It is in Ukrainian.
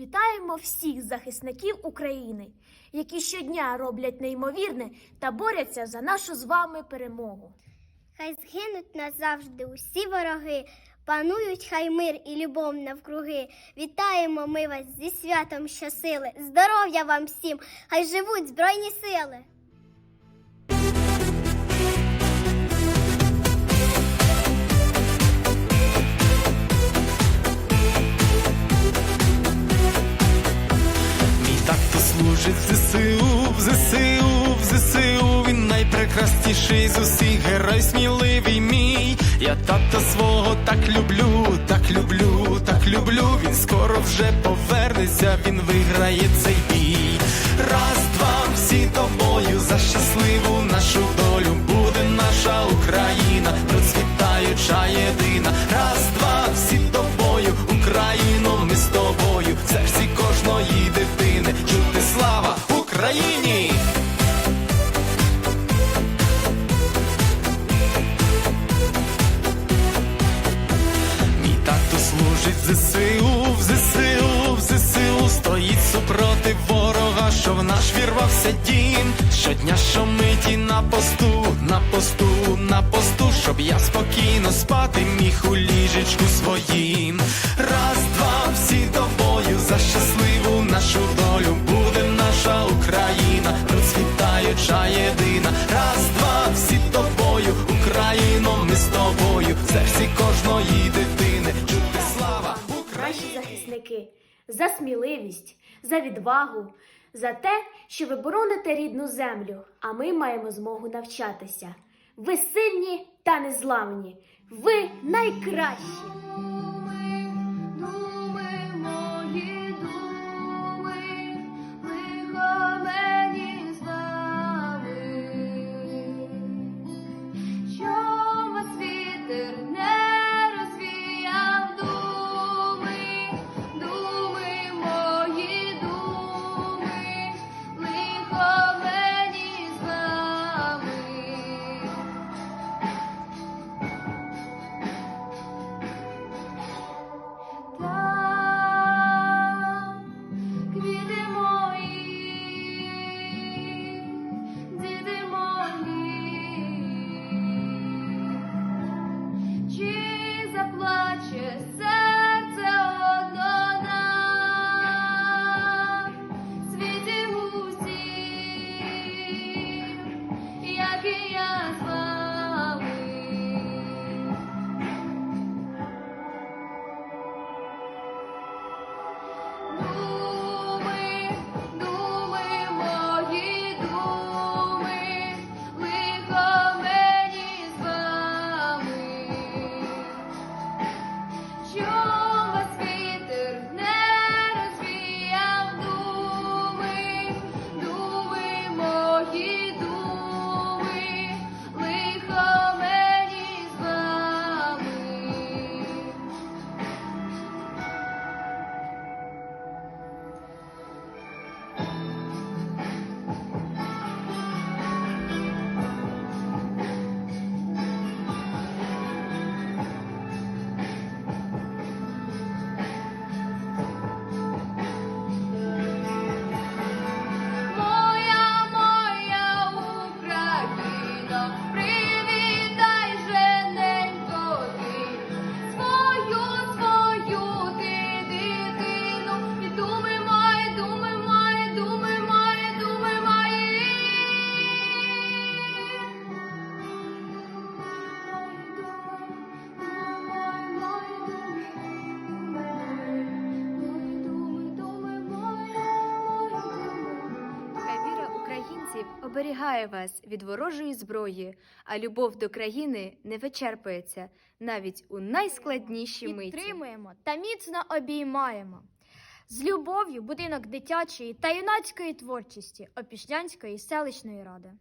Вітаємо всіх захисників України, які щодня роблять неймовірне та борються за нашу з вами перемогу. Хай згинуть назавжди усі вороги, панують хай мир і любов навкруги. Вітаємо ми вас зі святом щосили. Здоров'я вам всім! Хай живуть Збройні сили! ЗСУ, в ЗСУ. Він найпрекрасніший з усіх герой сміливий мій. Я тата свого так люблю, так люблю, так люблю. Він скоро вже повернеться, він виграє цей бій. Раз, два, всі тобою за щасливу нашу долю. Буде наша Україна, процвітаюча єдина. Раз, два, всі тобою, Україно, ми з тобою. В серці кожної служить ЗСУ, в ЗСУ, в ЗСУ стоїть супроти ворога, що в наш вірвався дім. Щодня щомиті на посту, на посту, на посту, щоб я спокійно спати міг у ліжечку своїм. Раз, два, всі тобою за щасливу нашу долю. Буде наша Україна, процвітаюча єдина. Раз, два, всі тобою, Україно, ми з тобою. Серці кожної захисники за сміливість, за відвагу, за те, що ви бороните рідну землю, а ми маємо змогу навчатися. Ви сильні та незламні. Ви найкращі. Оберігає вас від ворожої зброї, а любов до країни не вичерпується навіть у найскладніші миті. Підтримуємо та міцно обіймаємо. З любов'ю будинок дитячої та юнацької творчості Опішнянської селищної ради.